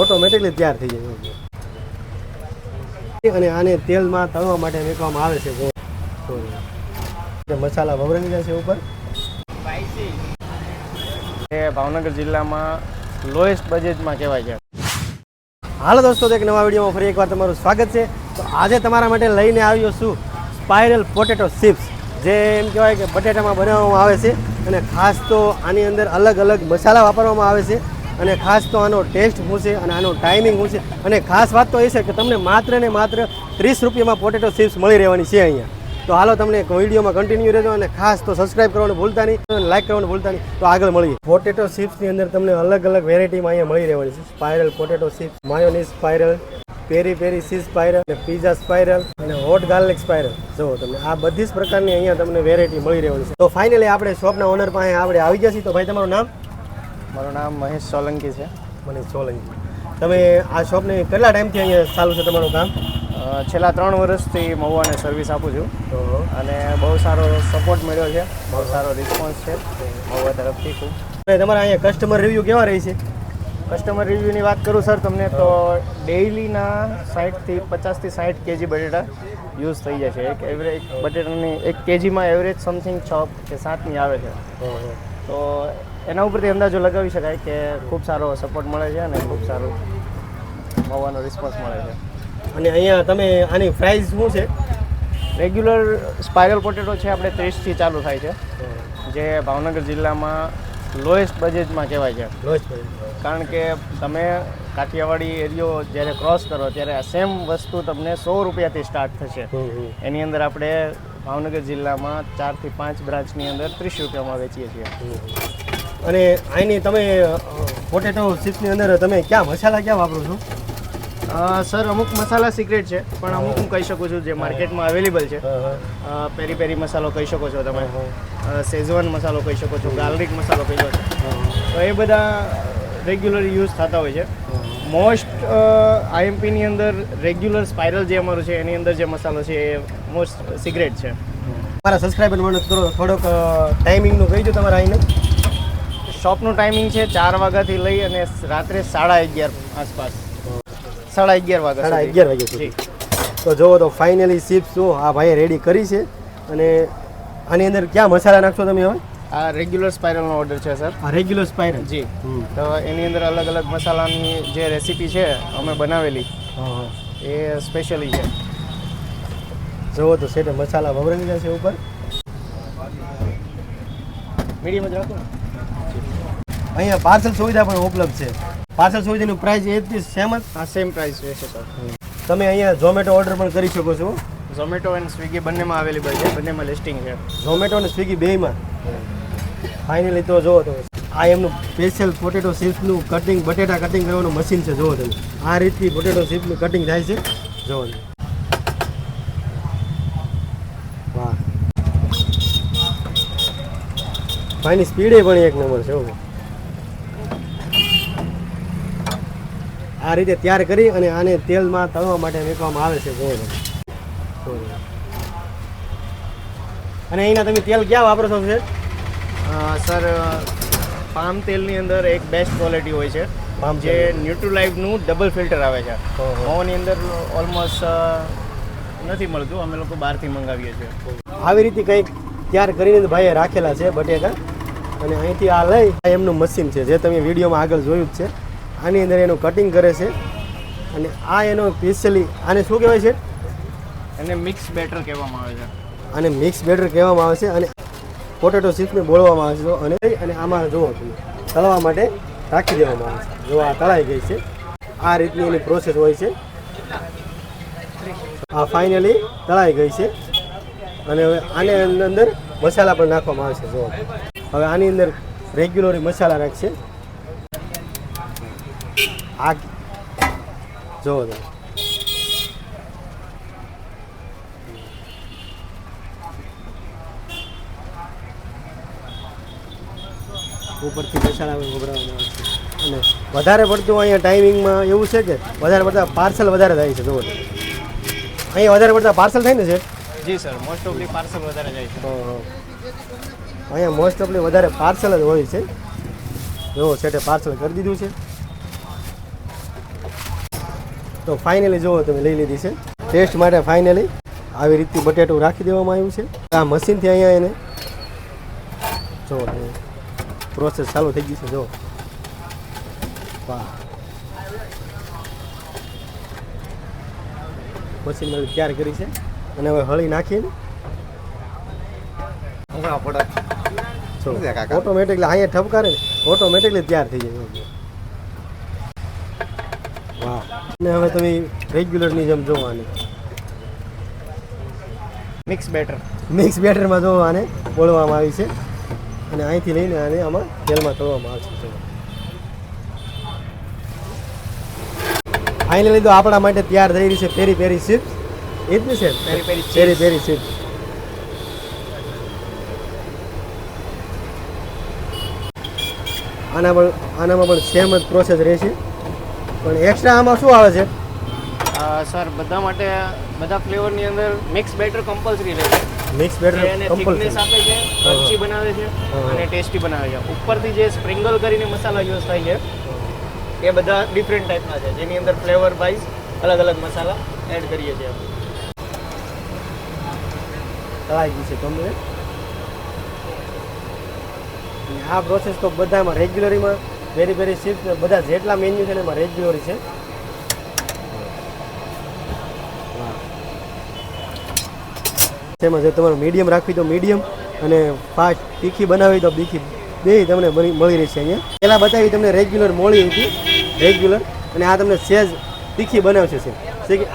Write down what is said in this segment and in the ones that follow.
Automatically તૈયાર થઈ જાય અને આને તેલમાં તળવા માટે મૂકવામાં આવે છે. મસાલા વવરાઈ જાય છે ઉપર. એ ભાવનગર જિલ્લામાં લોએસ્ટ બજેટમાં કહેવાય છે. હાલો દોસ્તો એક નવા વિડીયોમાં ફરી એકવાર તમારું સ્વાગત છે. તો આજે તમારા માટે લઈને આવ્યો છું સ્પાઇરલ પોટેટો ચિપ્સ જે એમ કહેવાય કે બટેટામાં બનાવવામાં આવે છે. અને ખાસ તો આની અંદર અલગ અલગ મસાલા વાપરવામાં આવે છે અને ખાસ તો આનો ટેસ્ટ શું છે અને આનો ટાઈમિંગ શું છે? અને ખાસ વાત તો એ છે કે તમને માત્ર ને માત્ર ત્રીસ રૂપિયામાં પોટેટો ચિપ્સ મળી રહેવાની છે અહીંયા. તો હાલો તમને વિડીયોમાં કન્ટિન્યુ રહેજો અને ખાસ તો સબસ્ક્રાઇબ કરવાનું ભૂલતા નહીં લાઈક કરવાનું ભૂલતા નહીં. તો આગળ મળીએ. પોટેટો ચિપ્સની અંદર તમને અલગ અલગ વેરાયટીમાં અહીંયા મળી રહેવાની છે. Spiral potato chips mayonnaise spiral peri peri cheese spiral અને પીઝા સ્પાઇરલ અને હોટ ગાર્લિક સ્પાઇરલ જુઓ તમને આ બધી જ પ્રકારની અહીંયા તમને વેરાયટી મળી રહેવાની છે. તો ફાઇનલી આપણે શોપના ઓનર પાસે આપણે આવી જશે તો ભાઈ તમારું નામ? મારું નામ મહેશ સોલંકી છે. મને સોલંકી. તમે આ શોપને કેટલા ટાઈમથી અહીંયા ચાલુ છે તમારું કામ? છેલ્લા ત્રણ વર્ષથી મહુવાને સર્વિસ આપું છું. તો અને બહુ સારો સપોર્ટ મળ્યો છે. બહુ સારો રિસ્પોન્સ છે. મહુવા તરફથી ખૂબ. તમારા અહીંયા કસ્ટમર રિવ્યૂ કેવા રહી છે? કસ્ટમર રિવ્યૂની વાત કરું સર તમને તો ડેઇલીના સાઠથી પચાસથી સાઠ કેજી બટેટા યુઝ થઈ જાય છે એક એવરેજ બટેટાની એક કેજીમાં એવરેજ સમથિંગ છ કે સાતની આવે છે. તો એના ઉપરથી અંદાજો લગાવી શકાય કે ખૂબ સારો સપોર્ટ મળે છે અને ખૂબ સારું મહુવાનો રિસ્પોન્સ મળે છે. અને અહીંયા તમે આની પ્રાઇસ શું છે? રેગ્યુલર સ્પાયરલ પોટેટો છે આપણે ત્રીસથી ચાલુ થાય છે. જે ભાવનગર જિલ્લામાં લોએસ્ટ બજેટમાં કહેવાય છે. લોજ બજેટ કારણ કે તમે કાઠિયાવાડી એરિયો જ્યારે ક્રોસ કરો ત્યારે આ સેમ વસ્તુ તમને સો રૂપિયાથી સ્ટાર્ટ થશે. એની અંદર આપણે ભાવનગર જિલ્લામાં ચારથી પાંચ બ્રાન્ચની અંદર ત્રીસ રૂપિયામાં વેચીએ છીએ. અને અહીંની તમે પોટેટો ચિપ્સની અંદર તમે ક્યાં મસાલા ક્યાં વાપરો છો? સર અમુક મસાલા સિક્રેટ છે પણ અમુક હું કહી શકું છું જે માર્કેટમાં અવેલેબલ છે. પેરી પેરી મસાલો કહી શકો છો તમે. સેઝવાન મસાલો કહી શકો છો ગાર્લિક મસાલો કહી શકો છો. તો એ બધા રેગ્યુલર યુઝ થતા હોય છે. મોસ્ટ આઈએમપીની અંદર રેગ્યુલર સ્પાઇરલ જે અમારું છે એની અંદર જે મસાલો છે એ મોસ્ટ સિક્રેટ છે. મારા સબસ્ક્રાઈબર મને કરો થોડોક ટાઈમિંગનું કહી દો તમારા આઈને. શોપનું ટાઈમિંગ છે ચાર વાગ્યાથી લઈ અને રાત્રે સાડા અગિયાર આસપાસ. સાડા અગિયાર વાગ્યા સાડા. અગિયાર વાગ્યા સુધી. તો જુઓ તો ફાઇનલી ચિપ્સ શું આ ભાઈએ રેડી કરી છે અને આની અંદર ક્યાં મસાલા નાખશો તમે હવે? આ રેગ્યુલર સ્પાઇરલનો ઓર્ડર છે સર આ રેગ્યુલર સ્પાઇરલ જી. તો એની અંદર અલગ અલગ મસાલાની જે રેસીપી છે અમે બનાવેલી એ સ્પેશિયલી છે. જુઓ તો સેટ મસાલા વવરાઈ જશે ઉપર. મીડિયમ જ રાખો અહીંયા પાર્સલ સુવિધા પણ ઉપલબ્ધ છે. પાર્સલ સુવિધાનું પ્રાઇસ એ જ સેમ જ? આ સેમ પ્રાઇસ રહેશે સર તમે અહીંયા ઝોમેટો ઓર્ડર પણ કરી શકો છો. ઝોમેટો અને સ્વિગી બંનેમાં અવેલેબલ છે બંનેમાં લિસ્ટિંગ છે. ઝોમેટો અને સ્વિગી બેયમાં? ફાઇનલી તો જુઓ તો આ એમનું સ્પેશિયલ પોટેટો ચિપ્સનું કટિંગ બટેટા કટિંગ કરવાનું મશીન છે જુઓ તમે. આ રીતથી પોટેટો ચિપ્સનું કટિંગ થાય છે તમે. વાહ. ભાઈની સ્પીડે પણ એક નંબર છે આ રીતે તૈયાર કરી અને આને તેલમાં તળવા માટે મૂકવામાં આવે છે ગોળ. અને અહીંના તમે તેલ ક્યાં વાપરો છો સર સર પામ તેલની અંદર એક બેસ્ટ ક્વોલિટી હોય છે પામ જે ન્યુટ્રુલાઇવનું ડબલ ફિલ્ટર આવે છે. મોની અંદર ઓલમોસ્ટ નથી મળતું અમે લોકો બહારથી મંગાવીએ છીએ. આવી રીતે કંઈક તૈયાર કરીને ભાઈએ રાખેલા છે બટેકા. અને અહીંથી આ લઈ આ એમનું મશીન છે જે તમે વિડીયોમાં આગળ જોયું જ છે. આની અંદર એનું કટિંગ કરે છે. અને આ એનો સ્પેશિયલી આને શું કહેવાય છે? એને મિક્સ બેટર કહેવામાં આવે છે. આને મિક્સ બેટર કહેવામાં આવે છે અને પોટેટો ચિપ્સને બોળવામાં આવે છે. જો અને અને આમાં જુઓ તમે તળવા માટે રાખી દેવામાં આવે છે. જો આ તળાઈ ગઈ છે આ રીતની એની પ્રોસેસ હોય છે. આ ફાઇનલી તળાઈ ગઈ છે. અને હવે આને અંદર મસાલા પણ નાખવામાં આવે છે. જો હવે આની અંદર રેગ્યુલર મસાલા નાખશે. આ જુઓ તો ઉપરથી બેસાડાવે ઉભરાવવામાં અને વધારે પડતું અહીંયા ટાઈમિંગમાં એવું છે કે વધારે પડતા પાર્સલ વધારે થાય છે જો અહીંયા વધારે પડતા પાર્સલ થાય ને છે? જી સર મોસ્ટ ઓફલી પાર્સલ વધારે જાય છે. અહીંયા મોસ્ટ ઓફલી વધારે પાર્સલ જ હોય છે. જો સેટે પાર્સલ કરી દીધું છે. તો ફાઇનલી જુઓ તમે લઈ લીધી છે. ટેસ્ટ માટે ફાઇનલી આવી રીતથી બટેટું રાખી દેવામાં આવ્યું છે. આ મશીનથી અહીંયા એને જો પ્રોસેસ ચાલુ થઈ ગઈ છે જો મશીન મશીનમાં તૈયાર કરી છે. અને હવે હળી નાખીને ઓટોમેટિકલી અહીંયા ઠપકારે ઓટોમેટિકલી તૈયાર થઈ જાય વાહ અને હવે તમે રેગ્યુલરની જેમ જોવાની. મિક્સ બેટર મિક્સ બેટરમાં જો આને બોળવામાં આવી છે. અને અહીંથી લઈને આને આમાં તેલમાં તળવામાં આવશે. અહીં લઈ લીધો આપણા માટે તૈયાર થઈ રહી છે પેરી પેરી ચિપ્સ. એ જ ને છે? પેરી પેરી પેરી પેરી ચિપ્સ. આના પણ આનામાં પણ સેમ જ પ્રોસેસ રહેશે. પણ એક્સ્ટ્રા આમાં શું આવે છે? સર બધા માટે બધા ફ્લેવરની અંદર મિક્સ બેટર કમ્પલસરી રહે છે. મિક્સ બેટર કમ્પલસરી આપે છે ક્રન્ચી બનાવે છે અને ટેસ્ટી બનાવે છે. ઉપરથી જે સ્પ્રિંગલ કરીને મસાલા યુઝ થાય છે એ બધા ડિફરન્ટ ટાઈપના છે. જેની અંદર ફ્લેવર વાઇઝ અલગ અલગ મસાલા એડ કરીએ છીએ. તળાઈ ગઈ છે તમને. આ પ્રોસેસ તો બધામાં રેગ્યુલરીમાં વેરી વેરી શિફ્ટ બધા જેટલા મેન્યુ છે ને એમાં રેગ્યુલરી છે. તેમાં જો તમારે મીડિયમ રાખવી તો મીડિયમ અને ફાસ્ટ તીખી બનાવી તો તીખી. બે તમને મળી રહેશે અહીંયા. પહેલાં બતાવી તમને રેગ્યુલર મળી હતી. રેગ્યુલર અને આ તમને સેજ તીખી બનાવશે છે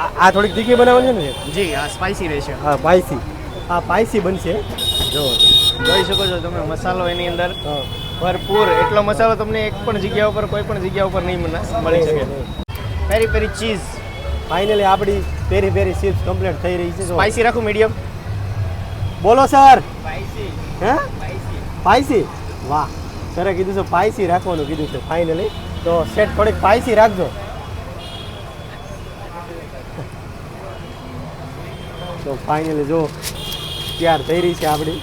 આ આ થોડીક તીખી બનાવવાની છે ને જી આ સ્પાઇસી રહેશે. હા સ્પાઇસી આ સ્પાઇસી બનશે. જો જોઈ શકો છો તમે મસાલો એની અંદર. હા. ભરપૂર. એટલો મસાલો તમને એક પણ જગ્યા ઉપર કોઈ પણ જગ્યા ઉપર નહીં મને મળી શકે. પેરી પેરી ચીઝ ફાઇનલી આપણી પેરી પેરી ચીઝ કમ્પ્લીટ થઈ રહી છે. સ્પાઈસી રાખું મીડિયમ બોલો સર સ્પાઈસી હે? પાયસી વાહ. સરે કીધું છે પાયસી રાખવાનું કીધું છે ફાઇનલી તો સેટ થોડીક પાયસી રાખજો. તો ફાઇનલી જો તૈયાર થઈ રહી છે આપણી.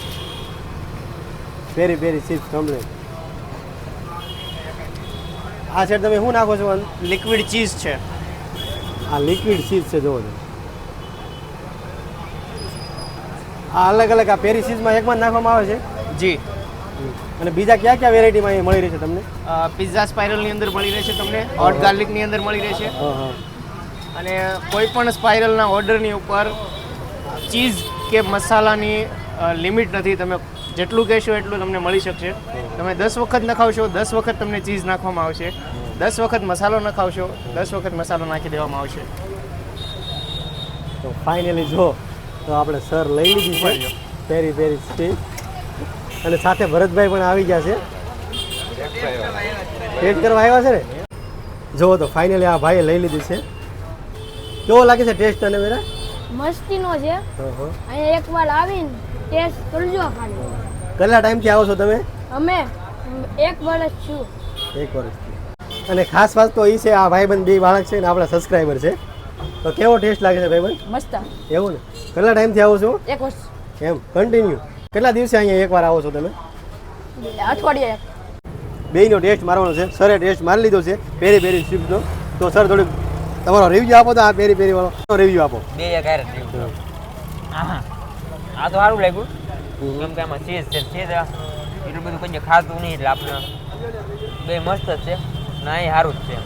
પેરી પેરી ચીઝ કમ્પ્લીટ આ સાઈડ તમે શું નાખો છો? લિક્વિડ ચીઝ છે. આ લિક્વિડ ચીઝ છે જોવો આ અલગ અલગ આ પેરી ચીઝમાં એકમાં નાખવામાં આવે છે? જી. અને બીજા કયા કયા વેરાયટીમાં મળી રહેશે તમને? પિઝા સ્પાઇરલની અંદર મળી રહેશે તમને હોટ ગાર્લિકની અંદર મળી રહેશે અને કોઈ પણ સ્પાઇરલના ઓર્ડરની ઉપર ચીઝ કે મસાલાની લિમિટ નથી તમે જેટલું કહેશો એટલું તમને મળી શકશે. તમે દસ વખત નખાવશો દસ વખત તમને ચીઝ નાખવામાં આવશે. દસ વખત મસાલો નખાવશો દસ વખત મસાલો નાખી દેવામાં આવશે. તો ફાઇનલી જો તો આપણે સર લઈ લીધી છે. પેરી પેરી ચીઝ અને સાથે ભરતભાઈ પણ આવી ગયા છે. ટેસ્ટ કરવા આવ્યા છે ને? જુઓ તો ફાઇનલી આ ભાઈએ લઈ લીધી છે. કેવો લાગે છે ટેસ્ટ તને મેરા મસ્તીનો છે. અહીંયા એકવાર આવીને ટેસ્ટ કરજો ખાલી કેટલા ટાઈમથી આવો છો તમે? અમે એક વર્ષ છું. એક વર્ષથી અને ખાસ વાત તો એ છે આ ભાઈબંધ બે બાળક છે ને આપણા સબસ્ક્રાઈબર છે. તો કેવો ટેસ્ટ લાગે છે ભાઈબંધ? મસ્ત. એવું ને? કેટલા ટાઈમથી આવો છો? એક વર્ષ. એમ કન્ટિન્યુ કેટલા દિવસે અહીંયા એકવાર આવો છો તમે? અઠવાડિયે. બેયનો ટેસ્ટ મારવાનો છે. સરે ટેસ્ટ મારી લીધો છે પેરી પેરી સ્વીપનો તો સર થોડી તમારો રિવ્યુ આપો તો આ પેરી પેરી વાળો. રિવ્યુ આપો. બે હજાર આહા. આ તો સારું લાગ્યું. કેમ કે આમાં ચીઝ છે ચીઝ એટલું બધું કંઈ ખાતું નહીં એટલે આપણે બે મસ્ત જ છે. ના એ સારું જ છે.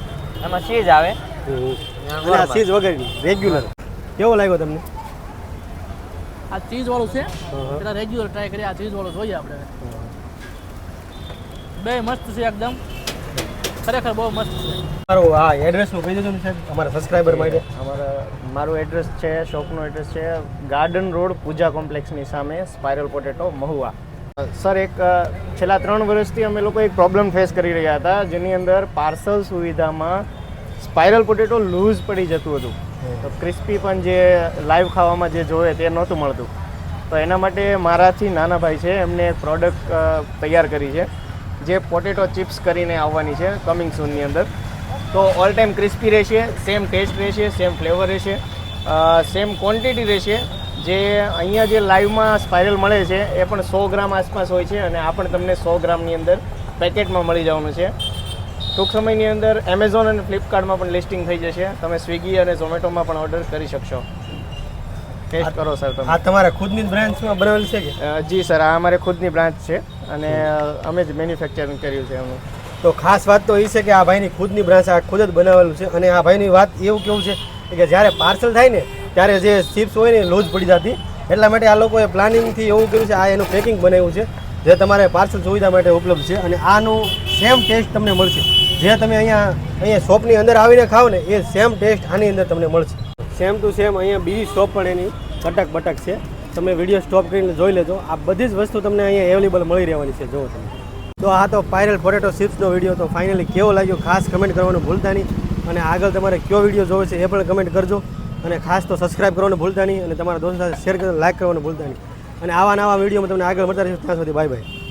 એમાં ચીઝ આવે. અને આ ચીઝ વગરની રેગ્યુલર કેવો લાગ્યો તમને? આ ચીઝ વાળું છે. રેગ્યુલર ટ્રાય કરીએ આ ચીઝ વાળું જોઈએ આપણે બે મસ્ત છે એકદમ. ખરેખર બહુ મસ્ત છે. મારું આ એડ્રેસનું કહી દેજો ને સાહેબ અમારા સબસ્ક્રાઈબર માટે. અમારા મારું એડ્રેસ છે શોપનું એડ્રેસ છે ગાર્ડન રોડ પૂજા કોમ્પ્લેક્સની સામે સ્પાઇરલ પોટેટો મહુવા. સર એક છેલ્લા ત્રણ વર્ષથી અમે લોકો એક પ્રોબ્લેમ ફેસ કરી રહ્યા હતા જેની અંદર પાર્સલ સુવિધામાં સ્પાઇરલ પોટેટો લૂઝ પડી જતું હતું. તો ક્રિસ્પી પણ જે લાઈવ ખાવામાં જે જોવે તે નહોતું મળતું. તો એના માટે મારાથી નાના ભાઈ છે એમને એક પ્રોડક્ટ તૈયાર કરી છે. જે પોટેટો ચિપ્સ કરીને આવવાની છે કમિંગ સૂનની અંદર. તો ઓલ ટાઈમ ક્રિસ્પી રહેશે સેમ ટેસ્ટ રહેશે સેમ ફ્લેવર રહેશે. સેમ ક્વોન્ટિટી રહેશે. જે અહીંયા જે લાઈવમાં સ્પાઇરલ મળે છે એ પણ સો ગ્રામ આસપાસ હોય છે અને આ પણ તમને સો ગ્રામની અંદર પેકેટમાં મળી જવાનું છે. ટૂંક સમયની અંદર એમેઝોન અને ફ્લિપકાર્ટમાં પણ લિસ્ટિંગ થઈ જશે. તમે સ્વિગી અને ઝોમેટોમાં પણ ઓર્ડર કરી શકશો. ટેસ્ટ કરો સર તમે. આ તમારા ખુદની બ્રાન્ચમાં બનાવેલ છે કે? જી સર આ અમારે ખુદની બ્રાન્ચ છે. અને અમે જ મેન્યુફેક્ચરિંગ કર્યું છે એમનું. તો ખાસ વાત તો એ છે કે આ ભાઈની ખુદની બ્રાન્ચ આ ખુદ જ બનાવેલું છે અને આ ભાઈની વાત એવું કેવું છે કે જ્યારે પાર્સલ થાય ને ત્યારે જે ચિપ્સ હોય ને લૂઝ પડી જતી. એટલા માટે આ લોકોએ પ્લાનિંગથી એવું કર્યું છે આ એનું પેકિંગ બનાવ્યું છે જે તમારે પાર્સલ સુવિધા માટે ઉપલબ્ધ છે અને આનું સેમ ટેસ્ટ તમને મળશે. જે તમે અહીંયા અહીંયા શોપની અંદર આવીને ખાઓ ને એ સેમ ટેસ્ટ આની અંદર તમને મળશે. સેમ ટુ સેમ અહીંયા બીજી શોપ પણ એની કટક બટક છે. તમે વીડિયો સ્ટોપ કરીને જોઈ લેજો. આ બધી જ વસ્તુ તમને અહીંયા અવેલેબલ મળી રહેવાની છે જો તમે. તો આ તો પાયરલ પોટેટો ચિપ્સનો વીડિયો તો ફાઇનલી કેવો લાગ્યો ખાસ કમેન્ટ કરવાનું ભૂલતા નહીં. અને આગળ તમારે કયો વીડિયો જોવો છે એ પણ કમેન્ટ કરજો. અને ખાસ તો સબસ્ક્રાઇબ કરવાનું ભૂલતા નહીં અને તમારા દોસ્તો સાથે શેર કરવાનું લાઇક કરવાનું ભૂલતા નહીં. અને આવા નવા વિડીયોમાં તમને આગળ મળતા રહીશું. ત્યાં સુધી બાય બાય